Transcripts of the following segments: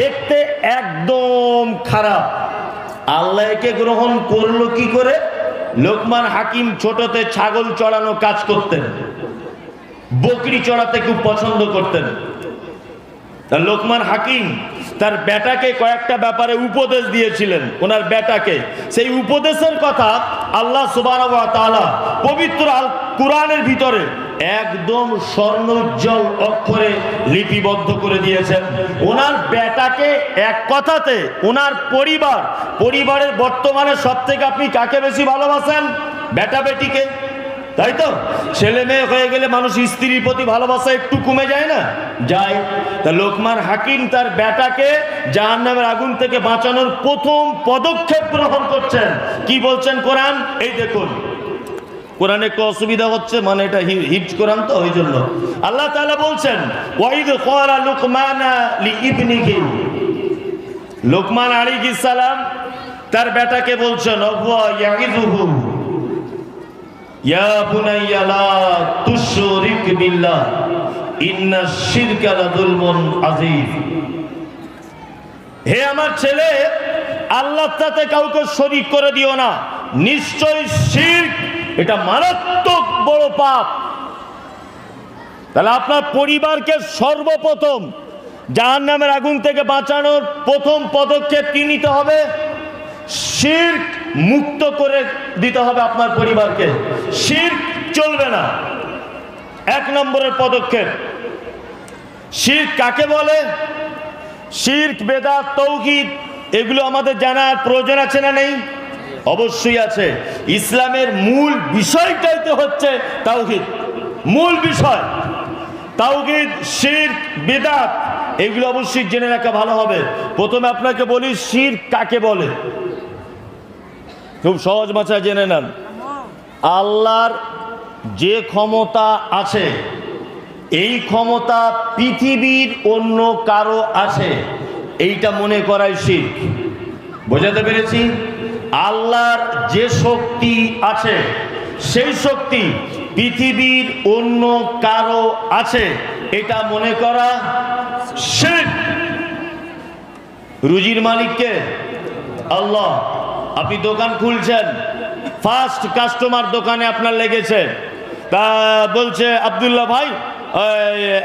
দেখতে একদম খারাপ। আল্লাহ একে গ্রহণ করল কি করে? লোকমান হাকিম ছোটতে ছাগল চড়ানো কাজ করতেন। বকরি চড়াতে খুব পছন্দ করতেন। লোকমান হাকিম তার বেটাকে কয়েকটা ব্যাপারে উপদেশ দিয়েছিলেন, ওনার বেটাকে। সেই উপদেশের কথা আল্লাহ সুবাহ পবিত্র আল কোরআনের ভিতরে একদম স্বর্ণোজ্জ্বল অক্ষরে লিপিবদ্ধ করে দিয়েছেন। ওনার বেটাকে এক কথাতে ওনার পরিবার, পরিবারের বর্তমানে সব থেকে আপনি কাকে বেশি ভালোবাসেন? বেটা বেটিকে। তাই তো? ছেলে মেয়ে হয়ে গেলে মানুষ স্ত্রীর প্রতি ভালোবাসা একটু কমে যায় না? যায়। তা লোকমার হাকিম তার বেটাকে জাহান নামের আগুন থেকে বাঁচানোর প্রথম পদক্ষেপ গ্রহণ করছেন। কি বলছেন কোরআন? এই দেখুন। কোরআনে একটু অসুবিধা হচ্ছে মানে এটা হি- হিট কোরআন তো ওই জন্য আল্লাহ তাআলা বলছেন, ওয়াইদ ক্বালা লুকমানা লিইবনিহি। লোকমান আলাইহিস সালাম তার বেটাকে বলছেন অহুয়া ইয়াইদুহু ইয়া বুনাইয়া লা তুশরিক বিল্লাহ, ইন্না শিরকা লাযুলমুন আযীম। হে আমার ছেলে আল্লাহর সাথে কাউকে শরীক করে দিও না। নিশ্চয় শিরক এটা মারাত্মক বড় পাপ। তাহলে আপনার পরিবারকে সর্বপ্রথম জাহান নামের আগুন থেকে বাঁচানোর প্রথম পদক্ষেপ কি নিতে হবে? শির্ক মুক্ত করে দিতে হবে আপনার পরিবারকে। শির্ক চলবে না। এক নম্বরের পদক্ষেপ। শির্ক কাকে বলে? শির্ক বেদা তৌকিদ এগুলো আমাদের জানার প্রয়োজন আছে না নেই? অবশ্যই আছে। ইসলামের মূল বিষয়টাই তো হচ্ছে তাওহিদ। মূল বিষয়। তাওহিদ, শির্ক, বেদাত, এগুলো অবশ্যই জেনে রাখা ভালো হবে। প্রথমে আপনাকে বলি, শির্ক কাকে বলে? খুব সহজ ভাষায় জেনে নেন। আল্লাহর যে ক্ষমতা আছে, এই ক্ষমতা পৃথিবীর অন্য কারও আছে। এইটা মনে করাই শিখ বোঝাতে পেরেছি? আল্লাহর যে শক্তি আছে, সেই শক্তি পৃথিবীর অন্য কারও আছে। এটা মনে করা শিখ রুজির মালিককে, আল্লাহ, আপনি দোকান খুলছেন ফার্স্ট কাস্টমার দোকানে আপনার লেগেছে। তা বলছে, আবদুল্লাহ ভাই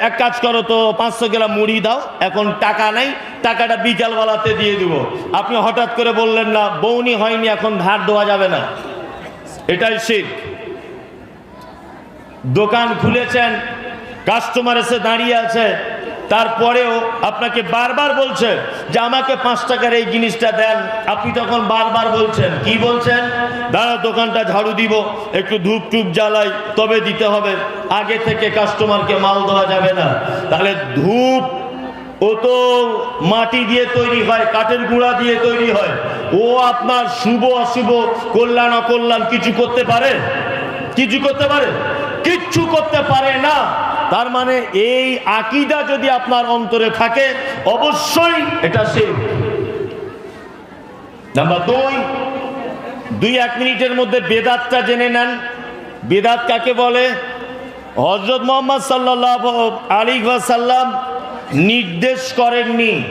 এক কাজ করো তো, পাঁচশো গ্রাম মুড়ি দাও, এখন টাকা নাই, টাকাটা বিকালবেলাতে দিয়ে দিব। আপনি হঠাৎ করে বললেন না, বৌনি হয়নি, এখন ধার দেওয়া যাবে না। এটাই শীত দোকান খুলেছেন কাস্টমার এসে দাঁড়িয়ে আছে তারপরেও আপনাকে বারবার বলছে যে আমাকে পাঁচ টাকার এই জিনিসটা দেন। আপনি তখন বারবার বলছেন। কি বলছেন? দাঁড়া দোকানটা ঝাড়ু দিব। একটু ধূপ টুপ জ্বালাই, তবে দিতে হবে। আগে থেকে কাস্টমারকে মাল দেওয়া যাবে না। তাহলে ধূপ ও তো মাটি দিয়ে তৈরি হয়, কাঠের গুঁড়া দিয়ে তৈরি হয়। ও আপনার শুভ, অশুভ, কল্যাণ, অকল্যাণ কিছু করতে পারে? কিছু করতে পারে? কিচ্ছু করতে পারে না। তার মানে এই আকিদা যদি আপনার অন্তরে থাকে, অবশ্যই এটা সে। নাম্বার দুই দুই এক মিনিটের মধ্যে বেদাতটা জেনে নেন। বেদাত কাকে বলে? হজরত মোহাম্মদ সাল্লাহ আলী সাল্লাম নির্দেশ করেননি।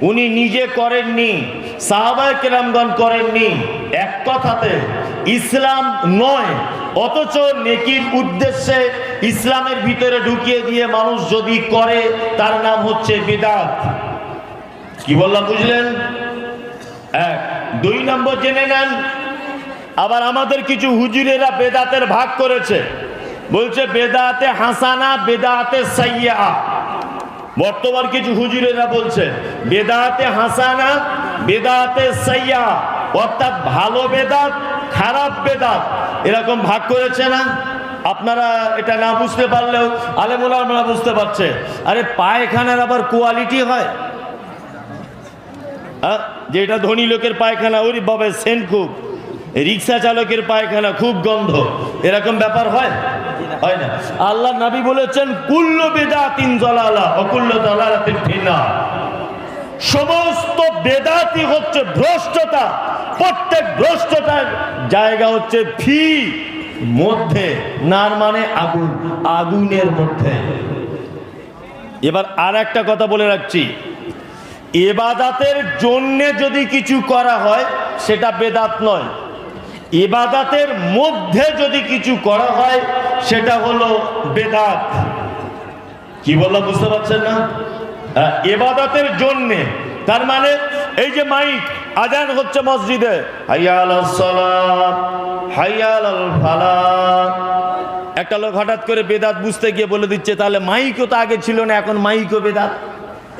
উনি নিজে করেননি, সাহাবায় কেরামগণ করেননি। এক কথাতে, ইসলাম নয় অথচ নেকির উদ্দেশ্যে ইসলামের ভিতরে ঢুকিয়ে দিয়ে মানুষ যদি করে, তার নাম হচ্ছে বেদাত। কি বললাম, বুঝলেন? এক। দুই নম্বর জেনে নেন, আবার আমাদের কিছু হুজুরেরা বেদাতের ভাগ করেছে। বলছে, বেদাতে হাসানা, বেদাতে সাইয়া বর্তমান কিছু হুজুরেরা বলছে, বেদাতে হাসানা, বেদাতে সাইয়া অর্থাৎ ভালো বেদাত, খারাপ বেদাত, এরকম ভাগ করেছে না? আপনারা এটা না বুঝতে পারলেও আলেমুলা আমরা বুঝতে পারছে। আরে পায়খানার আবার কোয়ালিটি হয়? যে এটা ধনী লোকের পায়খানা, ওরি বাবা সেন খুব। রিক্সা চালকের পায়খানা, খুব গন্ধ। এরকম ব্যাপার হয়? হয় না। আল্লাহ নবী বলেছেন, কুল্ল বেদা তিন জলালা, অকুল্ল দলালাতিন ফিনা সমস্ত বেদাতি হচ্ছে ভ্রষ্টতা। প্রত্যেক ভ্রষ্টতার জায়গা হচ্ছে ফি মধ্যে, নার মানে আগুন, আগুনের মধ্যে। এবার আর একটা কথা বলে রাখছি। এবাদাতের জন্যে যদি কিছু করা হয়, সেটা বেদাত নয়। এবাদাতের মধ্যে যদি কিছু করা হয়, সেটা হলো বেদাত। কি বললাম বুঝতে পারছেন না? এবাদাতের জন্যে। তার মানে এই যে মাইক আজান হচ্ছে মসজিদে। হাইয়াল হাইয়াল ফালাহ একটা লোক হঠাৎ করে বেদাত বুঝতে গিয়ে বলে দিচ্ছে তাহলে মাইকও তো আগে ছিল না এখন মাইকও বেদাত।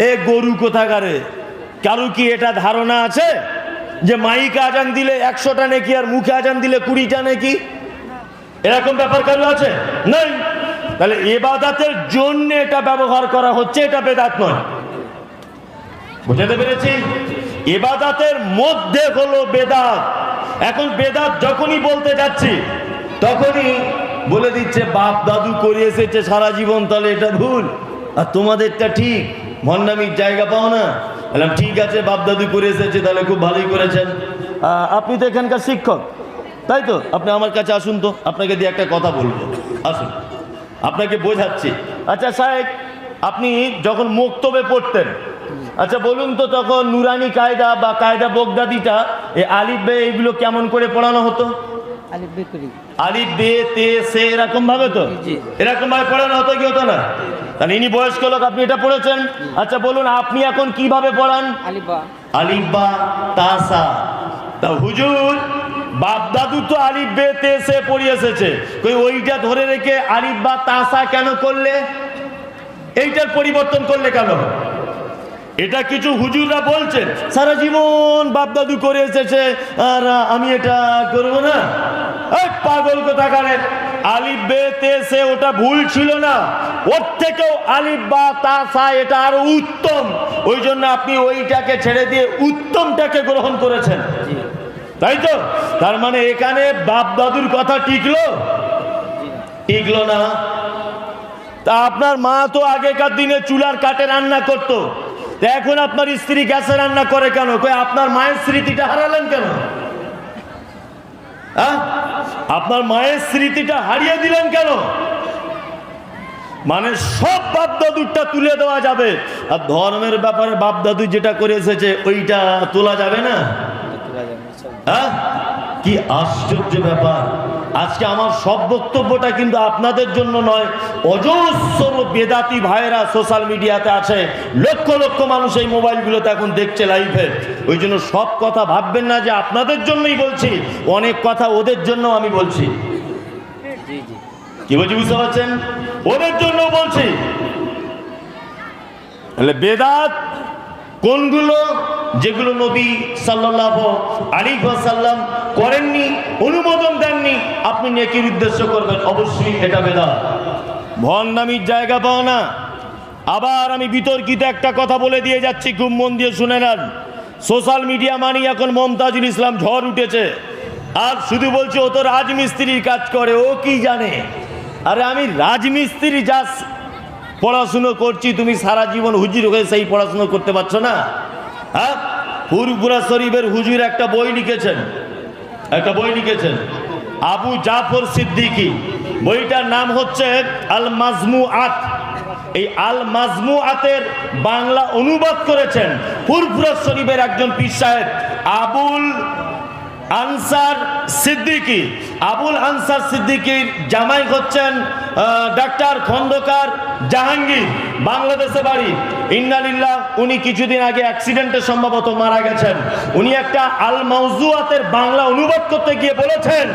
এ গরু কোথাকারে? কারও কি এটা ধারণা আছে যে মাইক আজান দিলে একশোটা নাকি আর মুখে আজান দিলে কুড়িটা নাকি? এরকম ব্যাপার কারও আছে? নাই। তাহলে এবাদাতের জন্য এটা ব্যবহার করা হচ্ছে, এটা বেদাত নয়। বুঝাতে পেরেছি? এবাদাতের মধ্যে হলো বেদাত। এখন বেদাত যখনই বলতে যাচ্ছি, তখনই বলে দিচ্ছে, বাপ দাদু করে এসেছে সারা জীবন, তাহলে এটা ভুল। আর তোমাদেরটা ঠিক, ভণ্ডামির জায়গা পাও না। বললাম, ঠিক আছে, বাপ দাদু করে এসেছে, তাহলে খুব ভালোই করেছেন। আপনি তো এখানকার শিক্ষক, তাই তো? আপনি আমার কাছে আসুন তো, আপনাকে দিয়ে একটা কথা বলব। আসুন। আপনাকে বোঝাচ্ছি। আচ্ছা সাহেব আপনি যখন মুক্তবে পড়তেন আচ্ছা বলুন তো তখন নুরানি কায়দা বা কায়দা বগদাদিটা এই আলিফ বে এইগুলো কেমন করে পড়ানো হতো? আলিফ বে তে সে এরকম ভাবে তো। এরকম ভাবে পড়ানো হতো কি হতো না? তাহলে ইনি বয়স্ক লোক আপনি এটা পড়েছেন? আচ্ছা বলুন আপনি এখন কীভাবে পড়ান? আলিফা আলিব্বা তাসা তা হুজুর বাপ দাদু তো আলিফ বে তে সে পড়িয়ে এসেছে। কই ওইটা ধরে রেখে আলিব্বা তাসা কেন করলে? এইটার পরিবর্তন করলে কেন? এটা কিছু হুজুররা বলছেন, সারা জীবন বাপ দাদু করে এসেছে, আর আমি এটা করব না। এই পাগল কোথাকারে। আলিফ বে তে সে ওটা ভুল ছিল না। ওর থেকেও আলিফ বা তাসা এটা আরও উত্তম। ওই জন্য আপনি ওইটাকে ছেড়ে দিয়ে উত্তমটাকে গ্রহণ করেছেন। তাই তো? তার মানে এখানে বাপ দাদুর কথা টিকলো? টিকলো না। তা আপনার মা তো আগেকার দিনে চুলার কাঠে রান্না করতো। তা এখন আপনার স্ত্রী গ্যাসে রান্না করে কেন? কই আপনার মায়ের স্মৃতিটা হারালেন কেন? আপনার মায়ের স্মৃতিটা হারিয়ে দিলেন কেন? মানে সব বাপ দাদুরটা তুলে দেওয়া যাবে। আর ধর্মের ব্যাপারে বাপ দাদু যেটা করে এসেছে, ওইটা তোলা যাবে না? হ্যাঁ? কি আশ্চর্য ব্যাপার। আজকে আমার সব বক্তব্যটা কিন্তু আপনাদের জন্য নয়, অজস্র বেদাতি ভাইরা সোশ্যাল মিডিয়াতে আছে। লক্ষ লক্ষ মানুষ এই মোবাইলগুলোতে এখন দেখছে লাইভে ওই জন্য সব কথা ভাববেন না যে আপনাদের জন্যই বলছি, অনেক কথা ওদের জন্য আমি বলছি। কি বলছি বুঝতে পারছেন? ওদের জন্য বলছি। তাহলে বেদাত কোনগুলো? যেগুলো নবী সাল্লাহ আলী সাল্লাম করেননি, অনুমোদন দেননি, আপনি নেকির উদ্দেশ্য করবেন, অবশ্যই এটা বেদাত। ভণ্ডামির জায়গা পাও না। আবার আমি বিতর্কিত একটা কথা বলে দিয়ে যাচ্ছি খুব মন দিয়ে শুনে নেন। সোশ্যাল মিডিয়া মানি এখন মমতাজুল ইসলাম ঝড় উঠেছে। আর শুধু বলছে, ও তো রাজমিস্ত্রির কাজ করে, ও কি জানে? আরে আমি রাজমিস্ত্রি যা পড়াশুনো করছি, তুমি সারা জীবন হুজির হয়ে সেই পড়াশুনো করতে পারছ না? হ্যাঁ? ফুরপুরা শরীফের হুজুর একটা বই লিখেছেন। একটা বই লিখেছেন। আবু জাফর সিদ্দিকী। বইটার নাম হচ্ছে আল মাজমু আত এই আল মাজমু আতের বাংলা অনুবাদ করেছেন ফুরফুরা শরীফের একজন পীর সাহেব আবুল আনসার সিদ্দিকী, আবুল আনসার সিদ্দিকীর জামাই হচ্ছেন ডাক্তার খন্দকার জাহাঙ্গীর, বাংলাদেশে বাড়ি। ইন্নালিল্লাহ, উনি কিছুদিন আগে অ্যাক্সিডেন্টে সম্ভবত মারা গেছেন। উনি একটা আল মাউজুয়াতের বাংলা অনুবাদ করতে গিয়ে বলেছেন,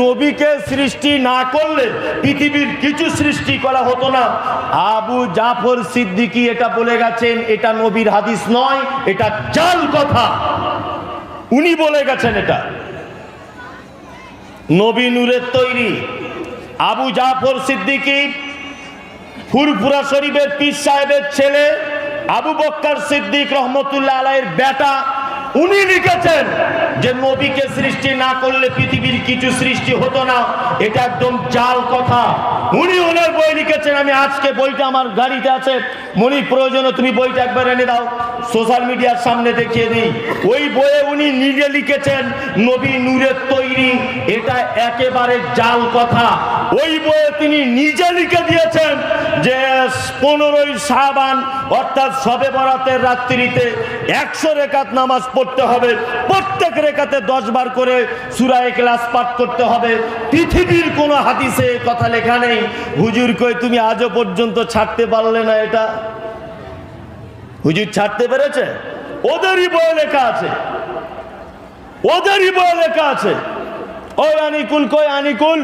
নবীকে সৃষ্টি না করলে পৃথিবীর কিছু সৃষ্টি করা হতো না। আবু জাফর সিদ্দিকী এটা বলে গেছেন, এটা নবীর হাদিস নয়, এটা চাল কথা। উনি বলে গেছেন এটা। নবী নূরের তৈরি, আবু জাফর সিদ্দিকী, ফুরফুরা শরীফের পীর সাহেবের ছেলে, আবু বক্কর সিদ্দিক রহমতুল্লাহ আলাইয়ের বেটা, উনি লিখেছেন যে নবীকে সৃষ্টি না করলে পৃথিবীর কিছু সৃষ্টি হতো না, এটা একদম চাল কথা। উনি ওনার বই লিখেছেন, আমি আজকে বইটা আমার গাড়িতে আছে মনি প্রয়োজনে তুমি বইটা একবার এনে দাও। সোশ্যাল মিডিয়ার সামনে দেখিয়ে দিই। ওই বইয়ে উনি নিজে লিখেছেন, নবী নূরের তৈরি, এটা একেবারে জাল কথা। ওই বইয়ে তিনি নিজে লিখে দিয়েছেন যে, পনেরোই সাবান অর্থাৎ সবে বরাতের রাত্রিতে একশো রেখাত নামাজ পড়তে হবে। প্রত্যেক রেখাতে দশ বার করে সুরায় ক্লাস পাঠ করতে হবে। পৃথিবীর কোনো হাদিসে কথা লেখা নেই। হুজুর কই, তুমি আজও পর্যন্ত ছাড়তে পারলে না এটা? হুজুর ছাড়তে পেরেছে? ওদেরই বইয়ে লেখা আছে। ওদেরই বইয়ে লেখা আছে। ওই আনিকুল কই আনিকুল?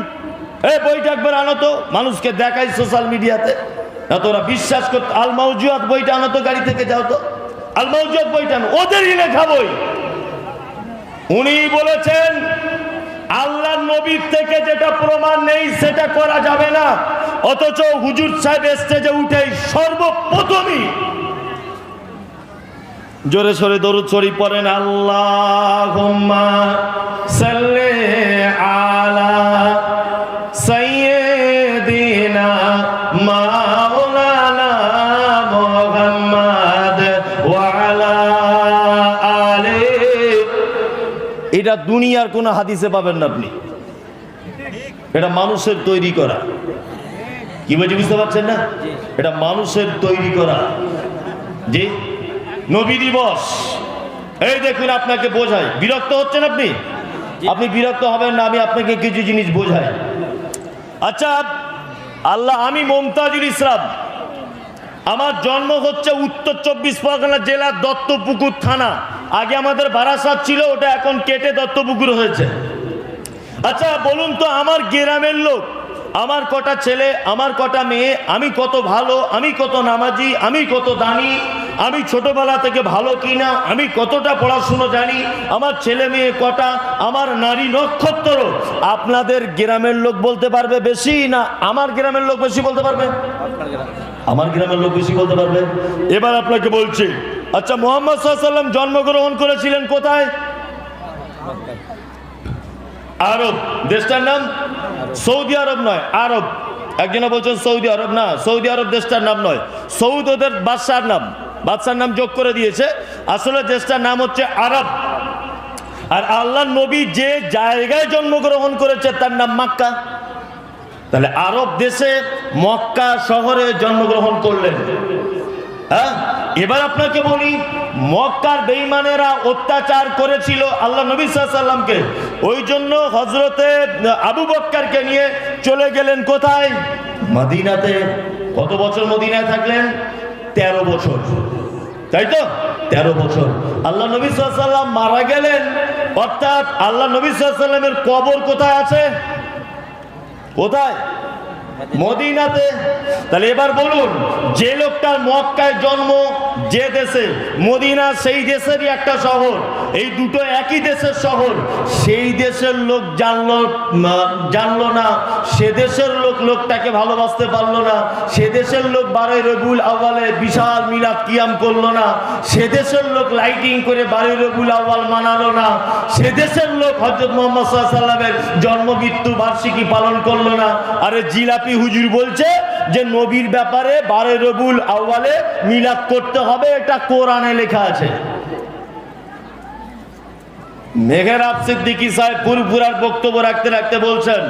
এই বইটা একবার আনো তো, মানুষকে দেখাই সোশ্যাল মিডিয়াতে না তোরা বিশ্বাস করতে আল মাউজুয়াত বইটা আনো তো, গাড়ি থেকে যাও তো। আল মাউজুয়াত বইটা আনো, ওদেরই লেখা বই। উনি বলেছেন, আল্লাহ নবীর থেকে যেটা প্রমাণ নেই, সেটা করা যাবে না। অথচ হুজুর সাহেব স্টেজে উঠেই সর্বপ্রথমই জোরে সরে দরুদ শরীফ পড়েন আল্লাহ সাল্লে আলা সাইয়্যিদিনা মাওলানা মুহাম্মদ ওয়া আলা আলি। এটা দুনিয়ার কোনো হাদিসে পাবেন না আপনি। এটা মানুষের তৈরি করা। কি বলছি, বুঝতে পারছেন না? এটা মানুষের তৈরি করা। জি নবী দিবস। এই দেখুন আপনাকে বোঝাই। বিরক্ত হচ্ছেন আপনি? আপনি বিরক্ত হবেন না আমি আপনাকে কিছু জিনিস বোঝাই। আচ্ছা আল্লাহ আমি মমতাজুল ইসলাম। আমার জন্ম হচ্ছে উত্তর চব্বিশ পরগনা জেলার দত্তপুকুর থানা। আগে আমাদের বারাসাত ছিল ওটা এখন কেটে দত্তপুকুর হয়েছে। আচ্ছা বলুন তো আমার গ্রামের লোক আমার কটা ছেলে আমার কটা মেয়ে আমি কত ভালো আমি কত নামাজি আমি কত দানি আমি ছোটবেলা থেকে ভালো কিনা, আমি কতটা পড়াশুনো জানি, আমার ছেলে মেয়ে কটা, আমার নারী নক্ষত্র, আপনাদের গ্রামের লোক বলতে পারবে বেশি না আমার গ্রামের লোক বেশি বলতে পারবে? আমার গ্রামের লোক বেশি বলতে পারবে? এবার আপনাকে বলছি আচ্ছা মোহাম্মদ সাল্লাম জন্মগ্রহণ করেছিলেন কোথায়? আরব, দেশটার নাম? সৌদি আরব নয়, আরব। একজনে বলছেন সৌদি আরব, না, সৌদি আরব দেশটার নাম নয় সৌদ ওদের বাদশার নাম। বাদশার নাম যোগ করে দিয়েছে। আসলে দেশটার নাম হচ্ছে আরব। আর আল্লাহ নবী যে জায়গায় জন্মগ্রহণ করেছে তার নাম মাক্কা। তাহলে আরব দেশে মক্কা শহরে জন্মগ্রহণ করলেন। হ্যাঁ? এবার আপনাকে বলি, মক্কার বেইমানেরা অত্যাচার করেছিল আল্লাহ নবী সাল্লামকে ওই জন্য হজরতে আবু বক্কারকে নিয়ে চলে গেলেন কোথায়? মদিনাতে। কত বছর মদিনায় থাকলেন? তেরো বছর। তাই তো? তেরো বছর। আল্লাহ নবী সাল্লাম মারা গেলেন। অর্থাৎ আল্লাহ নবী সাল্লামের কবর কোথায় আছে? কোথায়? মদিনাতে। তাহলে এবার বলুন, যে লোকটার মক্কায় জন্ম যে দেশে মদিনা, সেই দেশেরই একটা শহর, এই দুটো একই দেশের শহর, সেই দেশের লোক জানলো জানলো না, সে দেশের লোক লোকটাকে ভালোবাসতে পারল না, সে দেশের লোক বারোই রবুল আওয়ালে বিশাল মিলাদ কিয়াম করল না, সে দেশের লোক লাইটিং করে বারোই রবুল আওয়াল মানালো না, সে দেশের লোক হজরত মোহাম্মদ সাল্লামের জন্ম, মৃত্যু, বার্ষিকী পালন করল না। আরে জিলাপি হুজুর বলছে যে নবীর ব্যাপারে বারোই রবুল আওয়ালে মিলাদ করতে হবে এটা কোরআনে লেখা আছে? মেঘেরাব সিদ্দিকি সাহেব পুরপুরার বক্তব্য রাখতে রাখতে বলছেন,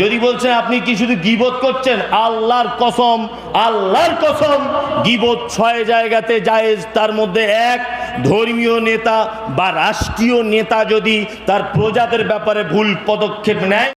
যদি বলছেন আপনি কি শুধু গিবত করছেন? আল্লাহর কসম আল্লাহর কসম, গিবত ছয় জায়গাতে জায়েজ, তার মধ্যে এক ধর্মীয় নেতা বা রাষ্ট্রীয় নেতা যদি তার প্রজাদের ব্যাপারে ভুল পদক্ষেপ নেয়